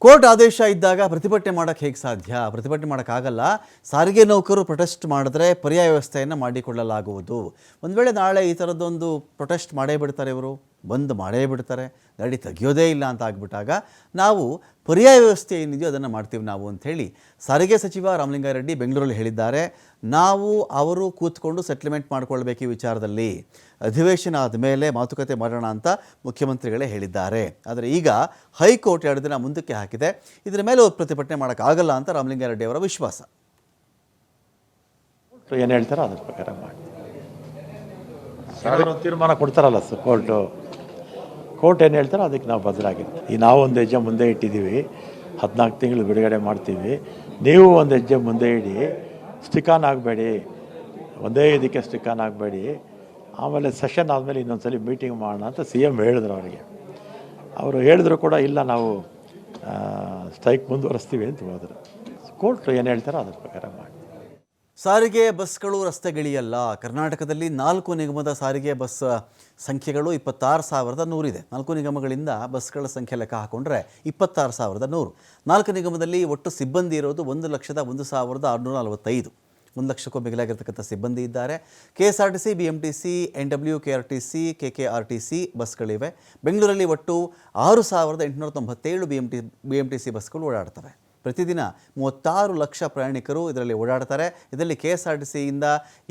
Court ಆದೇಶ ಇದ್ದಾಗ ಪ್ರತಿಭಟನೆ ಮಾಡೋಕ್ಕೆ ಹೇಗೆ ಸಾಧ್ಯ? ಪ್ರತಿಭಟನೆ ಮಾಡೋಕ್ಕಾಗಲ್ಲ. ಸಾರಿಗೆ ನೌಕರು ಪ್ರೊಟೆಸ್ಟ್ ಮಾಡಿದ್ರೆ ಪರ್ಯಾಯ ವ್ಯವಸ್ಥೆಯನ್ನು ಮಾಡಿಕೊಳ್ಳಲಾಗುವುದು. ಒಂದು ವೇಳೆ ನಾಳೆ ಈ ಥರದ್ದೊಂದು ಪ್ರೊಟೆಸ್ಟ್ ಮಾಡೇ ಬಿಡ್ತಾರೆ ಇವರು. ಬಂದ್ ಮಾಡೇ ಬಿಡ್ತಾರೆ, ಗಾಡಿ ತೆಗಿಯೋದೇ ಇಲ್ಲ ಅಂತ ಆಗಿಬಿಟ್ಟಾಗ ನಾವು ಪರ್ಯಾಯ ವ್ಯವಸ್ಥೆ ಏನಿದೆಯೋ ಅದನ್ನು ಮಾಡ್ತೀವಿ ನಾವು ಅಂಥೇಳಿ ಸಾರಿಗೆ ಸಚಿವ ರಾಮಲಿಂಗಾರೆಡ್ಡಿ ಬೆಂಗಳೂರಲ್ಲಿ ಹೇಳಿದ್ದಾರೆ. ನಾವು ಅವರು ಕೂತ್ಕೊಂಡು ಸೆಟ್ಲ್ಮೆಂಟ್ ಮಾಡ್ಕೊಳ್ಬೇಕು ಈ ವಿಚಾರದಲ್ಲಿ. ಅಧಿವೇಶನ ಆದಮೇಲೆ ಮಾತುಕತೆ ಮಾಡೋಣ ಅಂತ ಮುಖ್ಯಮಂತ್ರಿಗಳೇ ಹೇಳಿದ್ದಾರೆ. ಆದರೆ ಈಗ ಹೈಕೋರ್ಟ್ ಎರಡು ದಿನ ಮುಂದಕ್ಕೆ ಹಾಕಿದೆ. ಇದರ ಮೇಲೆ ಪ್ರತಿಭಟನೆ ಮಾಡೋಕ್ಕಾಗಲ್ಲ ಅಂತ ರಾಮಲಿಂಗಾರೆಡ್ಡಿ ಅವರ ವಿಶ್ವಾಸ. ಏನು ಹೇಳ್ತಾರೋ? ಅದ್ರ ಪ್ರಕಾರ ಮಾಡಿ. ತೀರ್ಮಾನ ಕೊಡ್ತಾರಲ್ಲ ಸರ್, ಕೋರ್ಟು. ಕೋರ್ಟ್ ಏನು ಹೇಳ್ತಾರೋ ಅದಕ್ಕೆ ನಾವು ಬದಲಾಗಿರ್ತೀವಿ ಈ ನಾವು ಒಂದು ಹೆಜ್ಜೆ ಮುಂದೆ ಇಟ್ಟಿದ್ದೀವಿ. ಹದಿನಾಲ್ಕು ತಿಂಗಳು ಬಿಡುಗಡೆ ಮಾಡ್ತೀವಿ. ನೀವು ಒಂದು ಹೆಜ್ಜೆ ಮುಂದೆ ಇಡಿ. ಸ್ಟಿಕಾನ್ ಆಗಬೇಡಿ. ಒಂದೇ ಇದಕ್ಕೆ ಸ್ಟಿಕಾನ್ ಆಗಬೇಡಿ. ಆಮೇಲೆ ಸೆಷನ್ ಆದಮೇಲೆ ಇನ್ನೊಂದ್ಸಲಿ ಮೀಟಿಂಗ್ ಮಾಡೋಣ ಅಂತ ಸಿ ಎಂ ಹೇಳಿದ್ರು ಅವರಿಗೆ. ಅವರು ಹೇಳಿದ್ರು ಕೂಡ ಇಲ್ಲ ನಾವು ಸ್ಟ್ರೈಕ್ ಮುಂದುವರಿಸ್ತೀವಿ ಅಂತ ಹೋದರು. ಕೋರ್ಟ್ ಏನು ಹೇಳ್ತಾರೋ ಅದ್ರ ಪ್ರಕಾರ ಮಾಡಿ. ಸಾರಿಗೆ ಬಸ್ಗಳು ರಸ್ತೆಗಿಳಿಯಲ್ಲ. ಕರ್ನಾಟಕದಲ್ಲಿ ನಾಲ್ಕು ನಿಗಮದ ಸಾರಿಗೆ ಬಸ್ ಸಂಖ್ಯೆಗಳು ಇಪ್ಪತ್ತಾರು ಸಾವಿರದ ನೂರಿದೆ. ನಾಲ್ಕು ನಿಗಮಗಳಿಂದ ಬಸ್ಗಳ ಸಂಖ್ಯೆ ಲೆಕ್ಕ ಹಾಕೊಂಡ್ರೆ ಇಪ್ಪತ್ತಾರು ಸಾವಿರದ ನೂರು. ನಾಲ್ಕು ನಿಗಮದಲ್ಲಿ ಒಟ್ಟು ಸಿಬ್ಬಂದಿ ಇರೋದು ಒಂದು ಲಕ್ಷದ ಒಂದು ಸಾವಿರದ ಆರುನೂರ ನಲವತ್ತೈದು. ಒಂದು ಲಕ್ಷಕ್ಕೂ ಮಿಗಿಲಾಗಿರ್ತಕ್ಕಂಥ ಸಿಬ್ಬಂದಿ ಇದ್ದಾರೆ. K S R T C B M T C N W K R T C, K K R T C ಬಸ್ಗಳಿವೆ. ಬೆಂಗಳೂರಲ್ಲಿ ಒಟ್ಟು ಆರು ಸಾವಿರದ ಎಂಟುನೂರ ತೊಂಬತ್ತೇಳು B M T B M T C ಬಸ್ಗಳು ಓಡಾಡ್ತವೆ. ಪ್ರತಿದಿನ ಮೂವತ್ತಾರು ಲಕ್ಷ ಪ್ರಯಾಣಿಕರು ಇದರಲ್ಲಿ ಓಡಾಡ್ತಾರೆ. ಇದರಲ್ಲಿ ಕೆ ಎಸ್ ಆರ್ ಟಿ ಸಿಯಿಂದ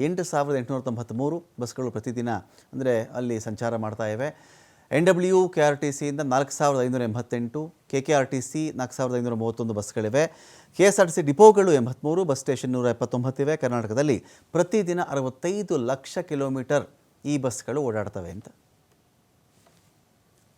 ಎಂಟು ಸಾವಿರದ ಎಂಟುನೂರ ತೊಂಬತ್ತ್ಮೂರು ಬಸ್ಗಳು ಪ್ರತಿದಿನ ಅಂದರೆ ಅಲ್ಲಿ ಸಂಚಾರ ಮಾಡ್ತಾ ಇವೆ. N W, K R T ಸಿಯಿಂದ ನಾಲ್ಕು ಸಾವಿರದ ಐನೂರ ಎಂಬತ್ತೆಂಟು, K K R T C ನಾಲ್ಕು ಸಾವಿರದ ಐನೂರ ಮೂವತ್ತೊಂದು ಬಸ್ಗಳಿವೆ. K S R T C ಡಿಪೋಗಳು ಎಂಬತ್ತ್ಮೂರು ಬಸ್ ಸ್ಟೇಷನ್ ನೂರ ಎಪ್ಪತ್ತೊಂಬತ್ತಿವೆ ಕರ್ನಾಟಕದಲ್ಲಿ ಪ್ರತಿದಿನ ಅರವತ್ತೈದು ಲಕ್ಷ ಕಿಲೋಮೀಟರ್ ಈ ಬಸ್ಗಳು ಓಡಾಡ್ತವೆ ಅಂತ.